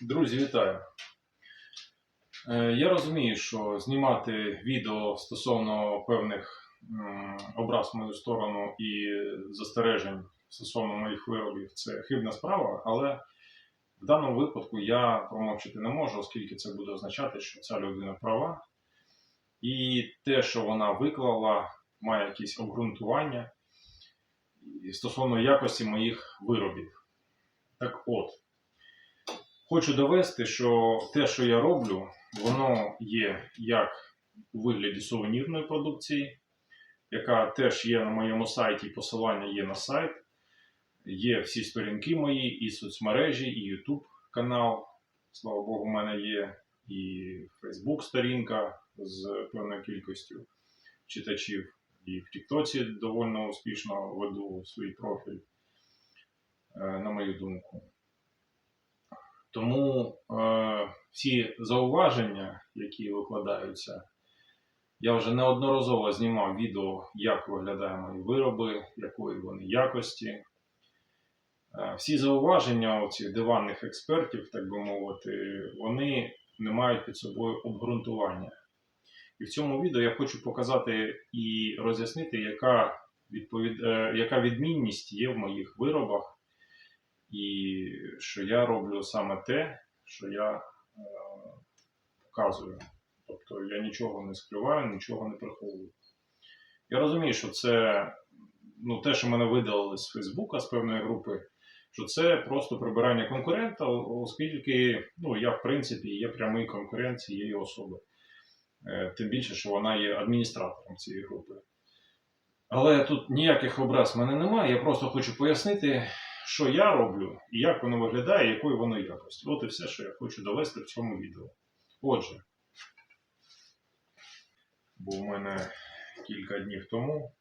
Друзі, вітаю! Е, Я розумію, що знімати відео стосовно певних образ в мою сторону і застережень стосовно моїх виробів це хибна справа, але в даному випадку я промовчати не можу, оскільки це буде означати, що ця людина права, і те, що вона виклала, має якісь обґрунтування стосовно якості моїх виробів. Так от. Хочу довести, що те, що я роблю, воно є як у вигляді сувенірної продукції, яка теж є на моєму сайті, посилання є на сайт. Є всі сторінки мої, і соцмережі, і YouTube канал. Слава Богу, у мене є і Facebook сторінка з певною кількістю читачів. І в Тіктоці доволі успішно веду свій профіль, е, на мою думку. Тому е, всі зауваження, які викладаються, я вже неодноразово знімав відео, як виглядають мої вироби, якої вони якості. Е, всі зауваження цих диванних експертів, так би мовити, вони не мають під собою обґрунтування. І в цьому відео я хочу показати і роз'яснити, яка, відповід... е, яка відмінність є в моїх виробах і що я роблю саме те, що я е, показую. Тобто я нічого не скриваю, нічого не приховую. Я розумію, що це ну, те, що мене видалили з Фейсбука, з певної групи, що це просто прибирання конкурента, оскільки ну, я, в принципі, є прямий конкурент цієї особи. Е, Тим більше, що вона є адміністратором цієї групи. Але тут ніяких образ в мене немає. Я просто хочу пояснити, що я роблю і як воно виглядає, якої воно якості. От і все, що я хочу довести в цьому відео. Отже, бо в мене кілька днів тому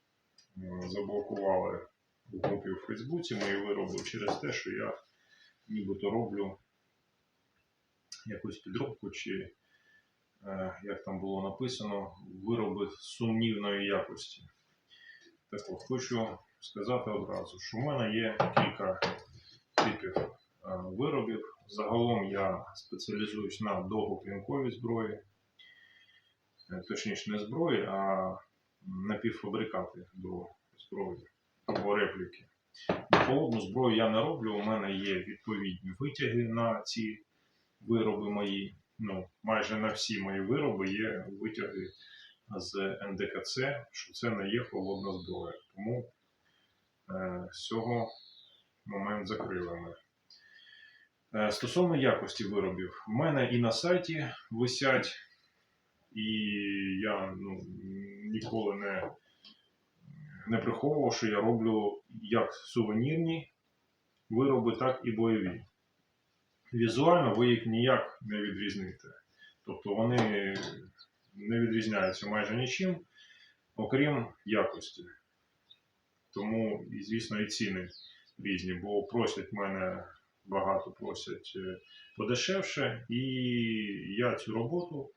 м, заблокували в групі у Фейсбуці мої вироби через те, що я нібито роблю якусь підробку, чи, е, як там було написано, вироби сумнівної якості. Так от, хочу сказати одразу, що в мене є кілька типів е, виробів. Загалом я спеціалізуюсь на довгоклінковій зброї, Е, точніше не зброї, а напівфабрикати до зброї або репліки. Холодну зброю я не роблю, у мене є відповідні витяги на ці вироби мої. Ну, майже на всі мої вироби є витяги з НДКЦ, що це не є холодна зброя. Тому з цього момент закрили ми. Е, Стосовно якості виробів, в мене і на сайті висять, і я ну, ніколи не, не приховував, що я роблю як сувенірні вироби, так і бойові. Візуально ви їх ніяк не відрізните. Тобто вони не відрізняються майже нічим, окрім якості. Тому, і, звісно, і ціни різні, бо просять мене багато просять е, подешевше, і я цю роботу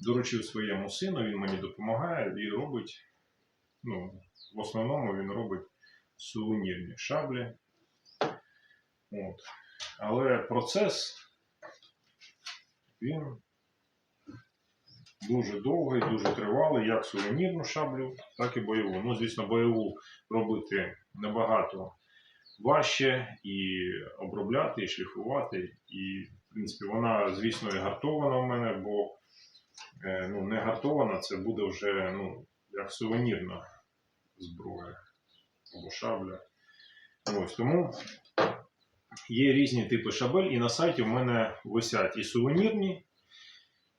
доручив своєму сину, він мені допомагає і робить, ну, в основному він робить сувенірні шаблі. От. Але процес він дуже довгий, дуже тривалий, як сувенірну шаблю, так і бойову. Ну, звісно, бойову робити набагато важче і обробляти, і шліфувати. І, в принципі, вона, звісно, і гартована в мене, бо е, ну, не гартована, це буде вже ну, як сувенірна зброя або шабля. Ось тому є різні типи шабель, і на сайті в мене висять і сувенірні,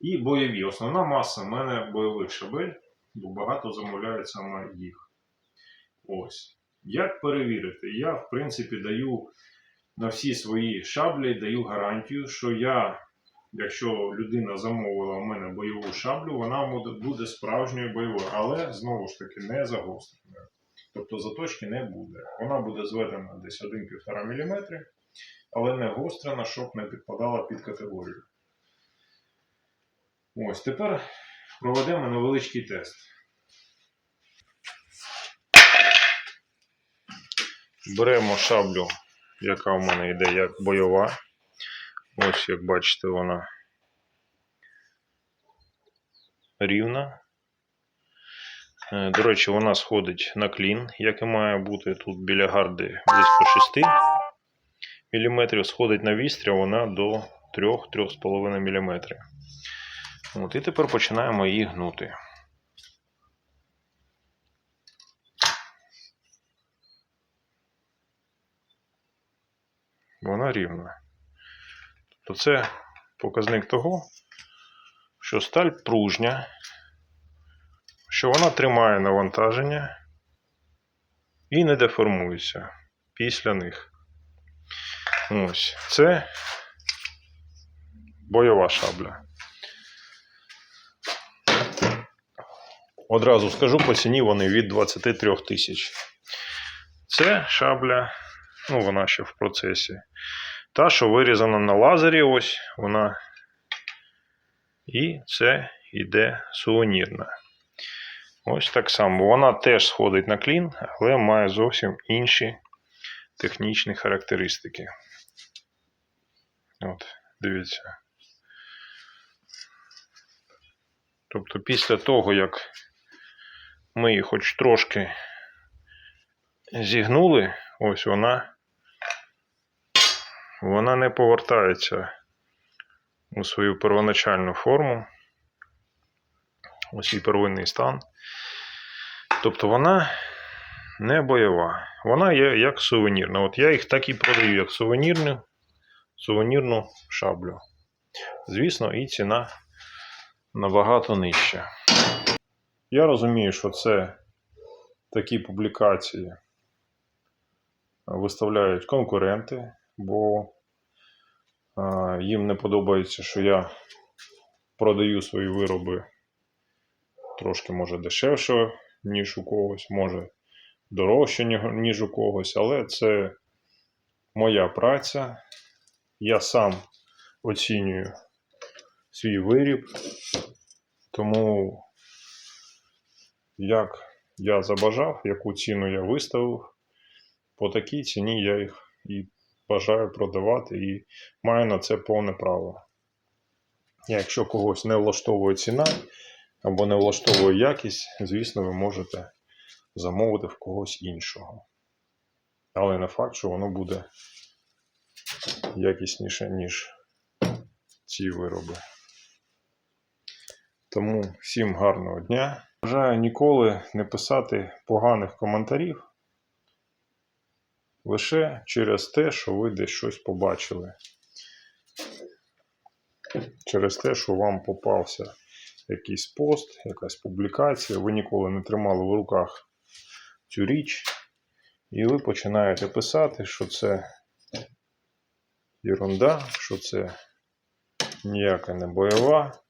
і бойові. Основна маса в мене бойових шабель, бо багато замовляють саме їх. Ось. Як перевірити? Я, в принципі, даю на всі свої шаблі даю гарантію, що я, якщо людина замовила в мене бойову шаблю, вона буде- справжньою бойовою, але знову ж таки не загостреною. Тобто заточки не буде. Вона буде зведена десь 1-1,5 мм, але не гострена, щоб не підпадала під категорію. Ось тепер проведемо невеличкий тест. Беремо шаблю, яка в мене йде як бойова. Ось, як бачите, вона рівна. Е, До речі, вона сходить на клін, як і має бути. Тут біля гарди близько 6 мм, сходить на вістря вона до 3-3,5 мм. От, і тепер починаємо її гнути. Вона рівна. Тобто це показник того, що сталь пружня, що вона тримає навантаження і не деформується після них. Ось це бойова шабля. Одразу скажу по ціні вони від 23 тисяч. Це шабля, ну вона ще в процесі. Та, що вирізана на лазері, ось вона. І це йде сувенірна. Ось так само. Вона теж сходить на клін, але має зовсім інші технічні характеристики. От, дивіться. Тобто, після того, як ми її хоч трошки зігнули, ось вона, вона не повертається у свою первоначальну форму, у свій первинний стан. Тобто вона не бойова. Вона є як сувенірна. От я їх так і продаю, як сувенірну, сувенірну шаблю. Звісно, і ціна набагато нижча. Я розумію, що це такі публікації виставляють конкуренти, бо їм не подобається, що я продаю свої вироби трошки може дешевше, ніж у когось, може дорожче, ніж у когось, але це моя праця. Я сам оцінюю свій виріб, тому як я забажав, яку ціну я виставив, по такій ціні я їх і бажаю продавати і маю на це повне право. Якщо когось не влаштовує ціна або не влаштовує якість, звісно, ви можете замовити в когось іншого. Але не факт, що воно буде якісніше, ніж ці вироби. Тому всім гарного дня. Бажаю ніколи не писати поганих коментарів лише через те, що ви десь щось побачили. Через те, що вам попався якийсь пост, якась публікація, ви ніколи не тримали в руках цю річ, і ви починаєте писати, що це ерунда, що це ніяка не бойова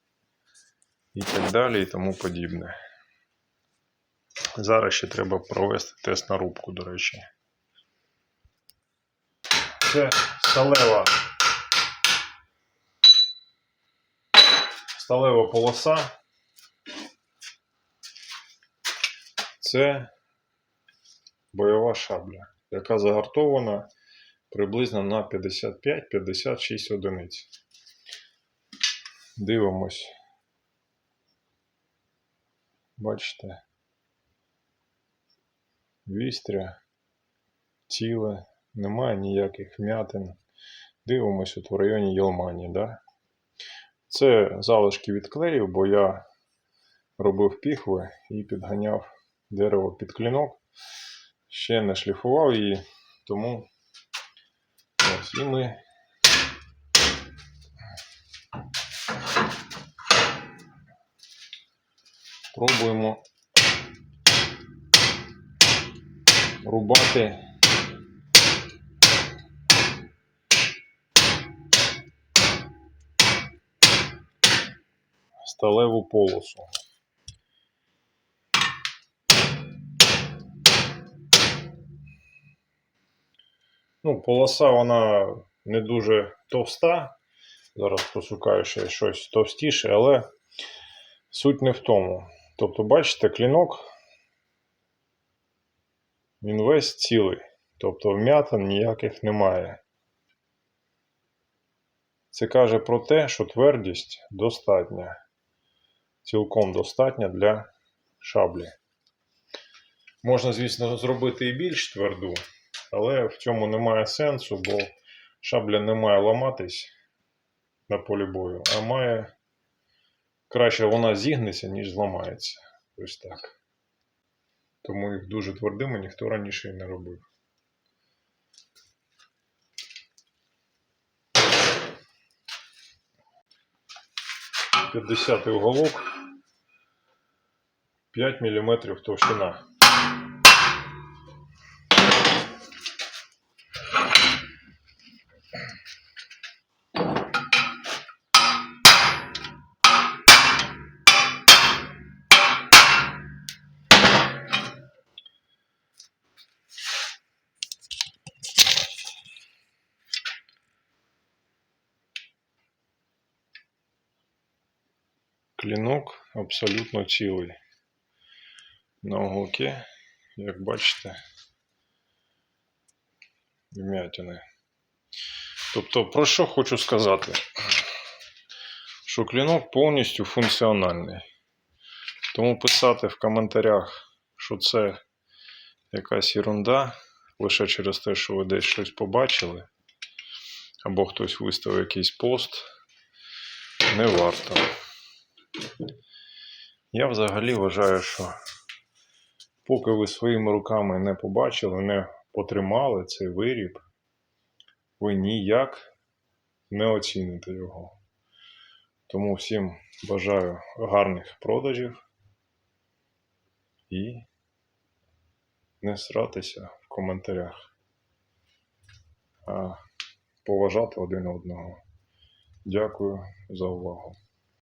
і так далі, і тому подібне. Зараз ще треба провести тест на рубку, до речі. Це сталева. Сталева полоса. Це бойова шабля, яка загартована приблизно на 55-56 одиниць. Дивимось. Бачите? Вістря, ціле, немає ніяких вмятин. Дивимось от в районі Єлмані, да? Це залишки від клею, бо я робив піхви і підганяв дерево під клінок. Ще не шліфував її, тому ось і ми пробуємо рубати сталеву полосу. Ну, полоса вона не дуже товста. Зараз пошукаю ще щось товстіше, але суть не в тому. Тобто, бачите, клінок він весь цілий. Тобто вмятин ніяких немає. Це каже про те, що твердість достатня, цілком достатня для шаблі. Можна, звісно, зробити і більш тверду, але в цьому немає сенсу, бо шабля не має ламатись на полі бою, а має краще вона зігнеться, ніж зламається. Ось так. Тому їх дуже твердими ніхто раніше і не робив. П'ятдесятий уголок, 5 мм товщина. Клінок абсолютно цілий. На уголки, як бачите, вмятини. Тобто, про що хочу сказати? Що клінок повністю функціональний. Тому писати в коментарях, що це якась ерунда, лише через те, що ви десь щось побачили, або хтось виставив якийсь пост, не варто. Я взагалі вважаю, що поки ви своїми руками не побачили, не потримали цей виріб, ви ніяк не оціните його. Тому всім бажаю гарних продажів і не сратися в коментарях, а поважати один одного. Дякую за увагу.